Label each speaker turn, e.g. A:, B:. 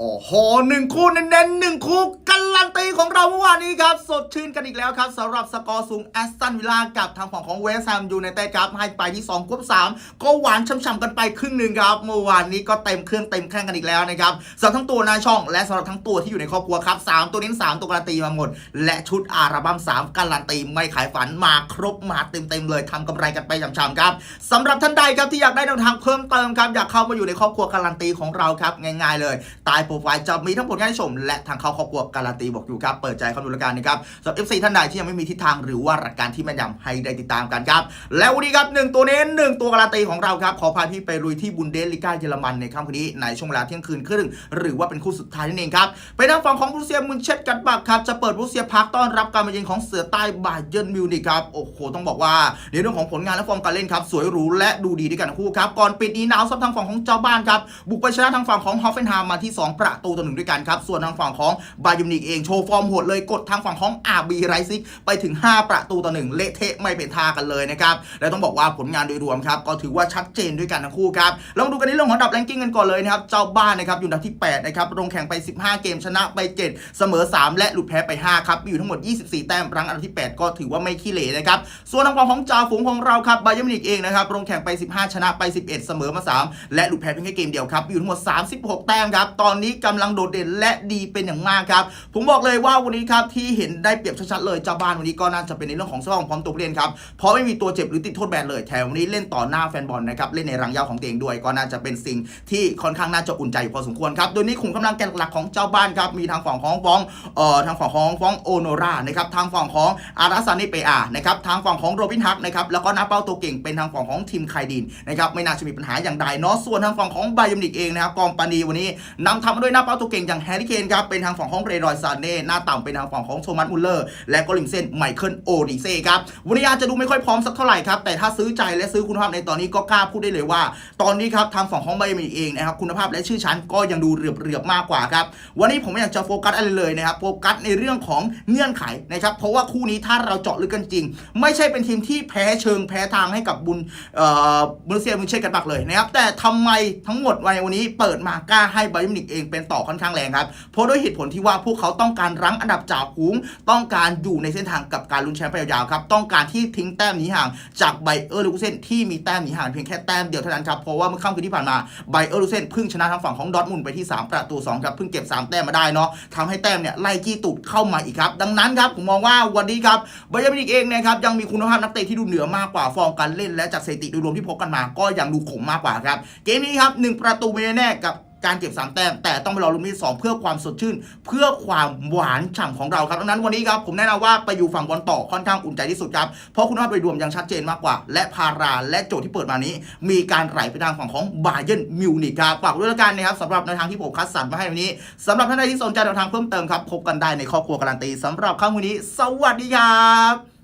A: โอ้โหหนึ่งคู่แน่นๆหนึ่งคู่กา รันตีของเราเมื่อวานนี้ครับ สดชื่นกันอีกแล้วครับสำหรับสกอร์สูงแอสตันวิลล่ากับทางฝั่งของเวสต์แฮมยูไนเต็ดครับให้ไปที่2ควบ3ก็หวานช่ำๆกันไปครึ่งหนึ่งครับ เมื่อวานนี้ก็เต็มเครื่องเต็มแข้งกันอีกแล้วนะครับสำหรับทั้งตัวหนาช่อง และสำหรับทั้งตัวที่อยู่ในครอบครัวครับสามตัวเน้นสามตัวการันตีมาหมด และชุดอาราบัม3การันตีไม่ขายฝันมาครบมาเต็มๆเลยทำกำไรกันไปช่ำๆครับสำหรับท่านใดครับที่อยากได้แนวทางเพิ่มเติมครับอยากเข้ามาอยู่ในครอบครัวการันตีของเราครับง่าย ๆ เลยใต้โปรไฟล์จะมีทั้งผลงานชม และทางเข้าครอบครัวการันตีบอกอยู่ครับ เปิดใจเข้าดูราการนะครับสำหรับ FC ท่านใดที่ยังไม่มีทิศทางหรือว่ารายกการที่แม่นยำให้ได้ติดตามกันครับ แล้ววันนี้ครับหนึ่งตัวเน้นหนึ่งตัวการันตีของเราครับ ขอพาพี่ไปลุยที่บุนเดสลิก้าเยอรมันในค่ำคืนนี้ในช่วงเวลาเที่ยงคืนครึ่งหรือว่าเป็นคู่สุดท้ายนั่นเองครับไปทางฝั่งของบรูเซียมุนเชตกันบักครับจะเปิดบรูเซียพักต้อนรับการมาเยือนของเสือใต้บาเยิร์นมิวนิกครับโอ้โหต้องบอกว่าในเรื่องของผลงานและฟอร์มการเล่นครับสวยหรูและดูดีด้วยกันคู่ครับก่อนปิดนี้หนาวซับทางฝั่งของเจ้าบ้านครับบุกไปชนะทางฝั่งของฮอฟเฟนไฮม์มาที่ 2 ประตูต่อหนึ่งด้วยกันครับส่วนทางฝั่งของบาเยิร์นมิวนิกเองโชว์ฟอร์มโหดเลยกดทางฝั่งของอาบีไรซิกไปถึง 5 ประตูต่อหนึ่งเละเทะไม่เป็นท่ากันเลยนะครับ และต้องบอกว่าผลงานโดยรวมครับก็ถือว่าชัดเจนด้วยกันทั้งคู่ครับเรามาดูกันในเรื่องของดับแรงกิ้งกันก่อนเลยนะครับเจ้าบ้านนะครับอยู่อันดับที่8นะครับลงแข่งไป 15 เกมชนะไป 7 เสมอ 3 และหลุดแพ้ไป 5 ครับมีอยู่ทั้งหมด 24 แต้มรั้งอันดับที่ 8 ก็ถือว่าไม่ขี้เหร่นะครับส่วนทางฝั่งของจ่าฝูงของเราครับบาเยิร์มินิกเองนะครับลงแข่งไป 15 ชนะไป 11 เสมอมา 3 และหลุดแพ้เพียงแค่เกมเดียวครับอยู่ทั้งหมด 36 แต้มครับตอนนี้กำลังโดดเด่นและดีเป็นอย่างมากครับผมบอกเลยว่าวันนี้ครับที่เห็นได้เปรียบชัดๆเลยเจ้าบ้านวันนี้ก็น่าจะเป็นในเรื่องของสภาพของพร้อมตัวผู้เล่นครับเพราะไม่มีตัวเจ็บหรือติดโทษแบนเลยแถมวันนี้เล่นต่อหน้าแฟนบอลนะครับเล่นในรังยาวของตัวเองด้วยก็น่าจะเป็นสิ่งที่ค่อนข้างน่าจะอุ่นใจอยู่พอสมควรครับโดยนี้ขุมกำลังแกนหลักของเจ้าบ้านครับมีทางฝั่งของฟ้องเอ่อทางฝั่งของฟ้องโอโนรานะครับทางฝั่งของอาราซานิเปอานะครับทางฝั่งของโรบินฮักนะครับแล้วก็น้าเป้าตัวเก่งเป็นทางฝั่งของทีมไคดินนะครับไม่น่าจะมีปัญหาอย่างใดเนาะส่วนทางฝั่งของไบยมิวนิกเองนะครับกองปานีวันนี้นำทำมาด้วยหน้าเป้าตัวเก่งอย่างแฮร์รี่เคนครับเป็นทางฝั่งของเรย์รอยซาเน่หน้าต่ำเป็นทางฝั่งของโทมัสมุลเลอร์ และก็ริมเส้นไมเคิลโอดิเซ่ครับวันนี้อาจจะดูไม่ค่อยพร้อมสักเท่าไหร่ครับแต่ถ้าซื้อใจและซื้อคุณภาพในตอนนี้ก็กล้าพูดได้เลยว่า ตอนนี้ครับทางฝั่งของไบเยร์นมิวนิกเองนะครับคุณภาพและชื่อชั้นก็ยังดูเรียบเรียบๆมากกว่าครับวันนี้ผมไม่อยากจะโฟกัสอะไรเลยนะครับโฟกัสในเรื่องของเงื่อนไขนะครับเพราะว่าคู่นี้ถ้าเราเจาะลึกกันจริง ไม่ใช่เป็นทีมที่แพ้เชิงแพ้ทางให้กับบุญเอ่อบุนเซียมุนเช่กันบักเลยนะครับแต่ทำไมทั้งหมดในวันนี้เปิดมากล้าให้ไบเยร์นมิวนิกเองเป็นต่อค่อนข้างแรงครับเพราะด้วยเหตุผลที่ว่าพวกเขาต้ององการรั้งอันดับจ่าฝูง ต้องการอยู่ในเส้นทางกับการลุ้นแชมป์ไปยาวๆครับ ต้องการที่ทิ้งแต้มหนีห่างจากไบเออร์ลูเซนที่มีแต้มหนีห่างเพียงแค่แต้มเดียวเท่านั้นครับ เพราะว่าเมื่อค่ำคืนที่ผ่านมาไบเออร์ลูเซนเพิ่งชนะทางฝั่งของดอทมุนไปที่ 3 ประตู2ครับ เพิ่งเก็บ 3 แต้มมาได้เนาะทำให้แต้มเนี่ยไล่จี้ตุดเข้ามาอีกครับ ดังนั้นครับผมมองว่าวันนี้ครับไบเออร์มินิกเองนะครับยังมีคุณภาพนักเตะที่ดูเหนือมากกว่าฟอร์มการเล่นและจากสถิติโดยรวมที่พบกันมา ก็ยังดูขมมากกว่าครับ เกมนี้ครับหนึ่งประตูไม่แน่ๆกับ การเก็บ3แต้มแต่ต้องไปรอลุ้นที่2เพื่อความสดชื่น เพื่อความหวานฉ่ำของเราครับดังนั้นวันนี้ครับผมแนะนำว่าไปอยู่ฝั่งบอลต่อค่อนข้างอุ่นใจที่สุดครับเพราะคุณภาพโดยรวมยังชัดเจนมากกว่า และพาราและโจทย์ที่เปิดมานี้ มีการไหลไปทางฝั่งของบาเยนมิวนิกครับฝากด้วยละกันนะครับสำหรับในทางที่ผมคัดสรรมาให้วันนี้สำหรับท่านใดที่สนใจแนวทางเพิ่มเติมครับพบกันได้ในครอบครัวการันตีสำหรับค่ำวันนี้ สวัสดีครับ